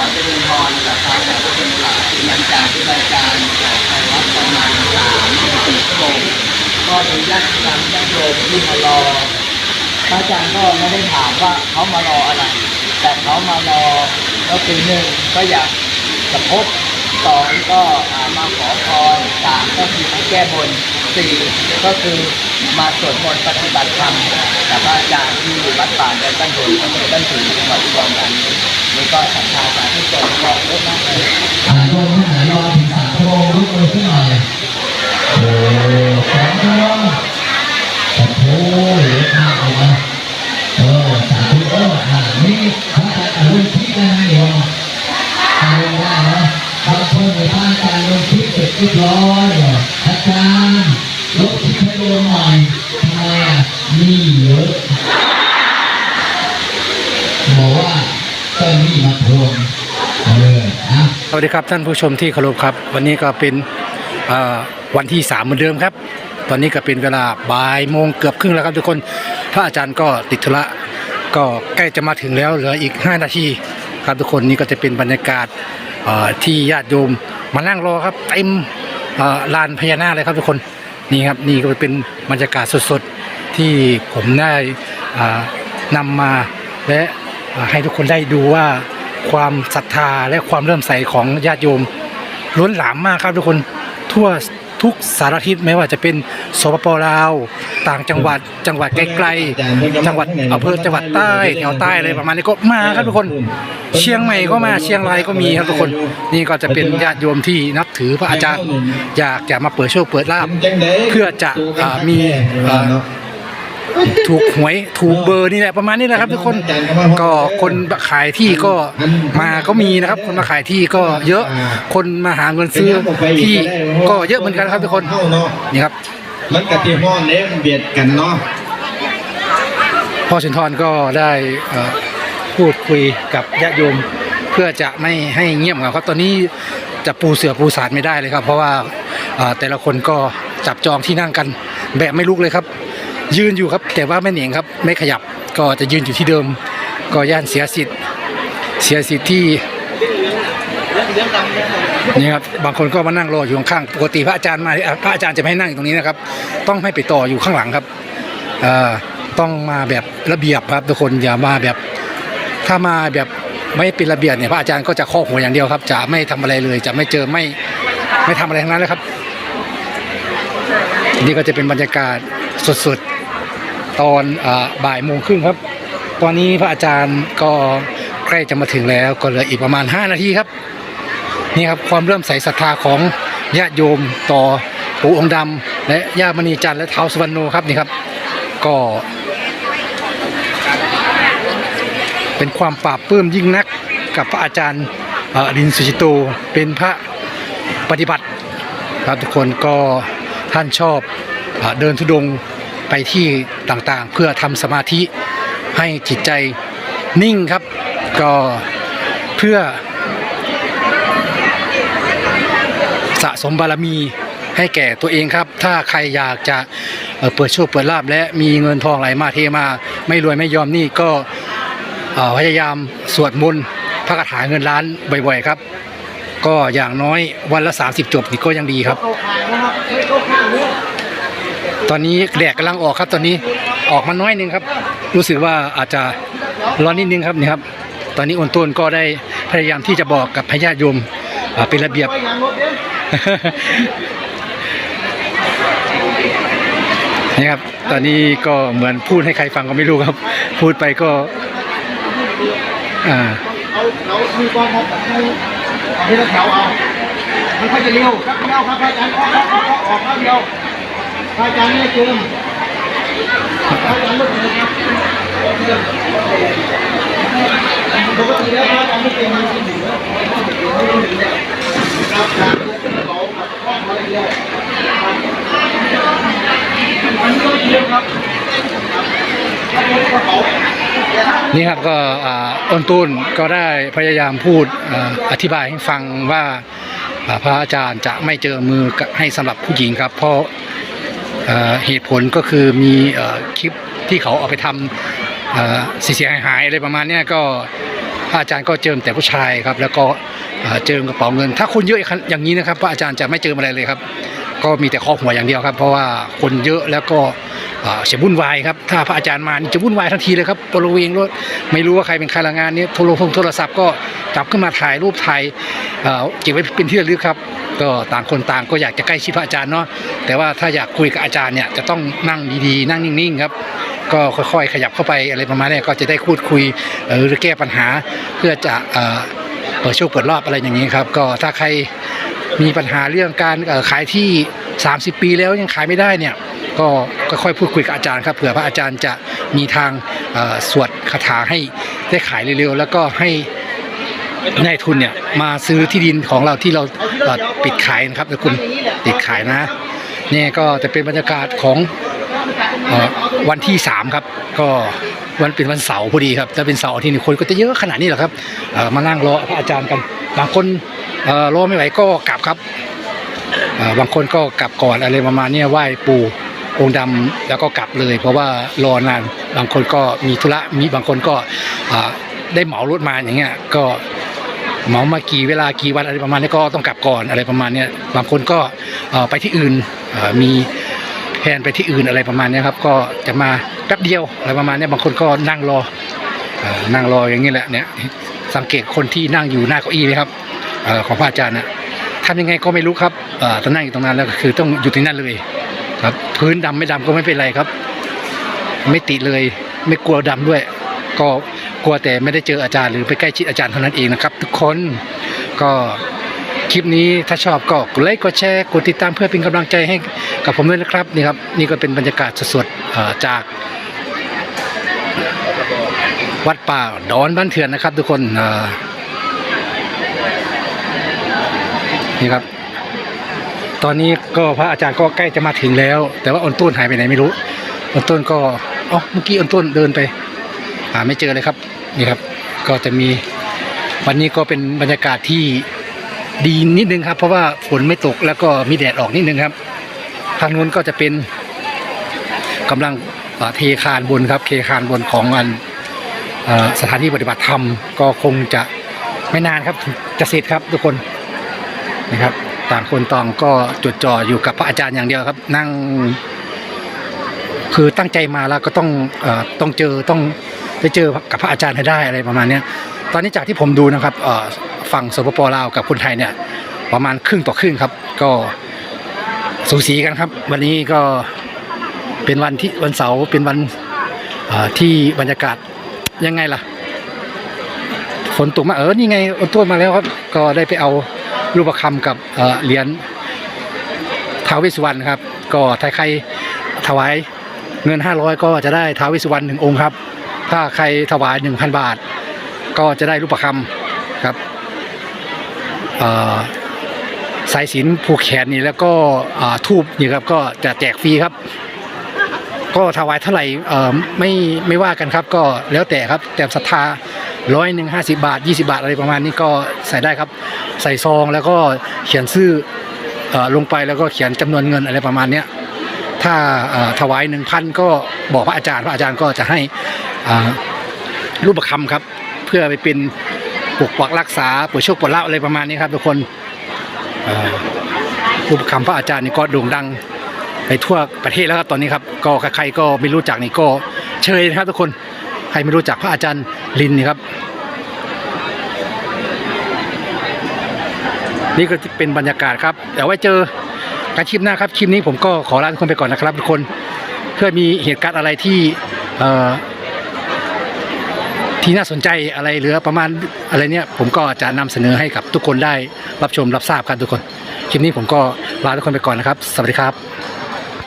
อเจริญพรกับทางแต่ผู้เป็นหลักหลังจากที่รายการออกไปวัดประมาณสามสี่ชั่วโมงก็มีญาติธรรมญาติโยมที่มารอพระอาจารย์ก็ไม่ได้ถามว่าเขามารออะไร แต่เขามารอก็คือหนึ่งก็อยากจะพบสองก็มาขอพรสามก็คือมาแก้บน สี่ก็คือมาสวดมนต์ปฏิบัติธรรมกับอาจารย์ที่วัดป่าแดนตั้งโดนอำเภอตั้งถึงจังหวัดอุดรธานีนี่ก็ศรัทธาสาธุชนก็เยอะมากเลยอ่านลงที่ไหนรอถึงสามชั่วโมงลุกเลยขึ้นมาเลย บคลิปให้โยมหน่อยทำไมอะนี่เยอะบอกว่าเจ้าหนี้มาทวงเอออะสวัสดีครับท่านผู้ชมที่เคารพครับ วันนี้ก็เป็นวันที่3เหมือนเดิมครับ ตอนนี้ก็เป็นเวลาบ่ายโมงเกือบครึ่งแล้วครับทุกคนพระอาจารย์ก็ติดธุระก็ใกล้จะมาถึงแล้วเหลืออีก 5 นาทีครับทุกคนนี่ก็จะเป็นบรรยากาศที่ญาติโยมมานั่งรอครับเต็มลานพญานาคเลยครับทุกคน นี่ครับนี่ก็เป็นบรรยากาศสดๆ ที่ผมได้นำมาและให้ทุกคนได้ดูว่าความศรัทธาและความเริ่มใสของญาติโยมล้นหลามมากครับทุกคนทั่ว ทุกสารทิศไม่ว่าจะเป็นสปปลาว ต่างจังหวัดจังหวัดไกลๆจังหวัดอำเภอจังหวัดใต้แถวใต้อะไรประมาณนี้ก็มาครับทุกคน เชียงใหม่ก็มาเชียงรายก็มีครับทุกคน นี่ก็จะเป็นญาติโยมที่นับถือพระอาจารย์อยากจะมาเปิดโชคเปิดลาบเพื่อจะอ่ามีอ่า ถูกหวยถูกเบอร์นี่แหละประมาณนี้แหละครับ ทุกคนก็คนขายที่ก็มาก็มีนะครับ คนมาขายที่ก็เยอะคนมาหาเงินซื้อที่ก็เยอะเหมือนกันครับทุกคนเข้าเนาะนี่ครับมันกะทิห้อนเด้มันเบียดกันเนาะพ่อสินทรก็ได้เอ่อพูดคุยกับญาติโยมเพื่อจะไม่ให้เงียบเหงาครับตอนนี้จะปูเสือปูสาดไม่ได้เลยครับ เพราะว่าเอ่อแต่ละคนก็จับจองที่นั่งกันแบบไม่ลุกเลยครับ ยืนอยู่ครับ แต่ว่าไม่เหนียงครับ ไม่ขยับก็จะยืนอยู่ที่เดิม ก็ย่านเสียสิทธิ์เสียสิทธิ์ที่นี่ครับบางคนก็มานั่งรออยู่ข้างปกติพระอาจารย์มาพระอาจารย์จะไม่ให้นั่งอยู่ตรงนี้นะครับ ต้องให้ไปต่ออยู่ข้างหลังครับต้องมาแบบระเบียบครับทุกคนอย่ามาแบบ ถ้ามาแบบไม่เป็นระเบียบเนี่ยพระอาจารย์ก็จะข้อหัวอย่างเดียวครับ จะไม่ทำอะไรเลย จะไม่เจอไม่ไม่ทำอะไรทั้งนั้นเลยครับ นี่ก็จะเป็นบรรยากาศสดๆ ตอนอบ่ายโมงครึ่งครับ ตอนนี้พระอาจารย์ก็ใกล้จะมาถึงแล้วก็เหลืออีกประมาณ 5 นาทีครับ นี่ครับความเริ่มใสศรัทธาของญาติโยมต่อปู่องค์ดำและย่ามณีจันทร์และเท้าวสวรรณโนครับนี่ครับ ก็ เป็นความปราบปื้มยิ่งนักกับพระอาจารย์เอ่อรินสุจิโตเป็นพระปฏิบัติครับทุกคนก็ท่านชอบเอเดินทุดง ไปที่ต่างๆ เพื่อทำสมาธิให้จิตใจนิ่งครับ ก็เพื่อ สะสมบารมีให้แก่ตัวเองครับ ถ้าใครอยากจะเปิดโชคเปิดลาบและมีเงินทองไหลมาเทมา ไม่รวยไม่ยอมนี่ก็พยายามสวดมนต์พระคาถาเงินล้านบ่อยๆครับ ก็อย่างน้อยวันละ 30 จบนี่ก็ยังดีครับ ตอนนี้แดดกำลังออกครับ ตอนนี้ออกมาน้อยนึงครับ รู้สึกว่าอาจจะร้อนนิดนึงครับนี่ครับ ตอนนี้อนต้นก็ได้พยายามที่จะบอกกับพญาติโยมเป็นระเบียบนี่ครับ ตอนนี้ก็เหมือนพูดให้ใครฟังก็ไม่รู้ครับ พูดไปก็อ่าเอาเราคือกอนครับเอาที่เราแถวเอามันค่อยจะเร็วครับเร็วครับพระอาจารย์ออกครับออกออกครับเดียว อาจารย์ไม่จิมอาจารย์ไม่เจิมครับปกติแล้วพระอาจารย์ไม่เจิมมันจะอยู่แล้วครับครับเขาห้องมาเรื่อยอันนี้ก็เทียมครับครับเขานี่ครับก็อ่าอ้นตูนก็ได้พยายามพูดอธิบายให้ฟังว่าพระอาจารย์จะไม่เจอมือให้สำหรับผู้หญิงครับ เพราะ เหตุผลก็คือมีอคลิปที่เขาเอาไปทำเอ่อเสียหายอะไรประมาณนี้ก็อาจารย์ก็เจิมแต่ผู้ชายครับ แล้วก็เอ่อเจิมกระเป๋าเงิน ถ้าคนเยอะอย่างนี้นะครับอาจารย์จะไม่เจิมอะไรเลยครับ ก็มีแต่คอหัวอย่างเดียวครับ เพราะว่าคนเยอะแล้วก็เสียวุ่นวายครับ ถ้าพระอาจารย์มาจะวุ่นวายทันทีเลยครับบริเวณรถไม่รู้ว่าใครเป็นใครละงานนี้โทรศัพท์โทรศัพท์ก็จับขึ้นมาถ่ายรูปถ่ายเก็บไว้เป็นที่ระลึกครับ ก็ต่างคนต่างก็อยากจะใกล้ชิดพระอาจารย์เนาะแต่ว่าถ้าอยากคุยกับอาจารย์เนี่ยจะต้องนั่งดีๆ นั่งนิ่งๆครับก็ค่อยๆ ขยับเข้าไปอะไรประมาณนี้ก็จะได้พูดคุยหรือแก้ปัญหาเพื่อจะเปิดโชคเปิดรอบอะไรอย่างนี้ครับ ก็ถ้าใคร มีปัญหาเรื่องการขายที่ 30 ปีแล้วยังขายไม่ได้เนี่ยก็ค่อยพูดคุยกับอาจารย์ครับเผื่อพระอาจารย์จะมีทางสวดคาถาให้ได้ขายเร็วๆแล้วก็ให้นายทุนเนี่ยมาซื้อที่ดินของเราที่เราปิดขายนะครับนะคุณปิดขายนะเนี่ยก็จะเป็นบรรยากาศของอวันที่สามครับ ก็วันเป็นวันเสาร์พอดีครับถ้าเป็นเสาร์ที่นี่คนก็จะเยอะขนาดนี้แหละครับมานั่งรอพระอาจารย์กัน บางคนรอไม่ไหวก็กลับครับบางคนก็กลับก่อนอะไรประมาณนี้ไหว้ปู่องค์ดำแล้วก็กลับเลย เพราะว่ารอนานบางคนก็มีธุระมีบางคนก็ได้เหมารถมาอย่างเงี้ยก็เหมามากี่เวลากี่วันอะไรประมาณนี้ก็ต้องกลับก่อนอะไรประมาณนี้บางคนก็ไปที่อื่นมีแผนไปที่อื่นอะไรประมาณนี้ครับ ก็จะมาแป๊บเดียวอะไรประมาณนี้บางคนก็นั่งรอเอ่อนั่งรออย่างนี้แหละเนี่ย สังเกตคนที่นั่งอยู่หน้าเก้าอี้ไหมครับอของพระอาจารย์นะทำยังไงก็ไม่รู้ครับตองนั่งอยู่ตรงนั้นแล้วก็คือต้องอยู่ที่นั่นเลย ครับ พื้นดำไม่ดำก็ไม่เป็นไรครับ ไม่ติเลยไม่กลัวดำด้วย ก็กลัวแต่ไม่ได้เจออาจารย์หรือไปใกล้ชิดอาจารย์เท่านั้นเองนะครับ ทุกคนก็คลิปนี้ถ้าชอบก็กดไลค์กดแชร์กดติดตามเพื่อเป็นกำลังใจให้กับผมด้วยนะครับนี่ครับนี่ก็เป็นบรรยากาศสดๆจาก วัดป่าดอนบ้านเถื่อนนะครับ ทุกคนนี่ครับ ตอนนี้ก็พระอาจารย์ก็ใกล้จะมาถึงแล้ว แต่ว่าอนต้นหายไปไหนไม่รู้อนต้นก็อ๋อเมื่อกี้อนต้นเดินไปหาไม่เจอเลยครับนี่ครับ ก็จะมีวันนี้ก็เป็นบรรยากาศที่ดีนิดนึงครับ เพราะว่าฝนไม่ตกแล้วก็มีแดดออกนิดนึงครับ ทางนู้นก็จะเป็นกำลังเทคานบนครับเทคานบนของอัน สถานที่ปฏิบัติธรรมก็คงจะไม่นานครับจะเสร็จครับทุกคนนะครับ ต่างคนต่างก็จดจ่ออยู่กับพระอาจารย์อย่างเดียวครับ นั่ง คือตั้งใจมาแล้วก็ต้องเอ่อต้องเจอต้องไปเจอกับพระอาจารย์ให้ได้อะไรประมาณนี้ตอนนี้จากที่ผมดูนะครับเอ่อฝั่งสปปลาวกับคนไทยเนี่ยประมาณครึ่งต่อครึ่งครับ ก็สูสีกันครับ วันนี้ก็เป็นวันที่วันเสาร์เป็นวันที่บรรยากาศ ยังไงล่ะ ฝนตกมาเออนี่ไงอนต้นมาแล้วครับ ก็ได้ไปเอารูปคำกับเหรียญท้าวเวสสุวรรณครับ ก็ถ้าใครถวายเงิน 500 ก็จะได้ท้าวเวิสุวรรณหนึ่งองค์ครับ ถ้าใครถวาย 1,000 บาท ก็จะได้รูปคำครับสายสิญจนผูกแขนนี่แล้วก็ทูบนี่ครับก็จะแจกฟรีครับ ก็ถวายเท่าไหร่เอ่อไม่ไม่ว่ากันครับ ก็แล้วแต่ครับ แต่ศรัทธาร้อยหนึ่งห้าสิบาทยี่สิบาทอะไรประมาณนี้ก็ใส่ได้ครับ ใส่ซองแล้วก็เขียนชื่ออลงไปแล้วก็เขียนจำนวนเงินอะไรประมาณเนี้ยถ้าถวายหนึ่งพันก็บอกพระอาจารย์ พระอาจารย์ก็จะให้รูปประคำครับ เพื่อไปเป็นปกปักรักษาปวดโชคปวดลาภอะไรประมาณนี้ครับทุกคนรูปประคำพระอาจารย์นี่ก็โด่งดัง ไปทั่วประเทศแล้วครับตอนนี้ครับก็ใครๆก็ไม่รู้จักนี่ก็เชยนะครับทุกคนใครไม่รู้จักพระอาจารย์ลินนี่ครับ นี่ก็เป็นบรรยากาศครับเดี๋ยวไว้เจอกันคลิปหน้าครับคลิปนี้ผมก็ขอลาทุกคนไปก่อนนะครับทุกคนเพื่อมีเหตุการณ์อะไรที่เอ่อที่น่าสนใจอะไรหรือประมาณอะไรเนี่ยผมก็จะนำเสนอให้กับทุกคนได้รับชมรับทราบกันทุกคน คลิปนี้ผมก็ลาทุกคนไปก่อนนะครับ สวัสดีครับ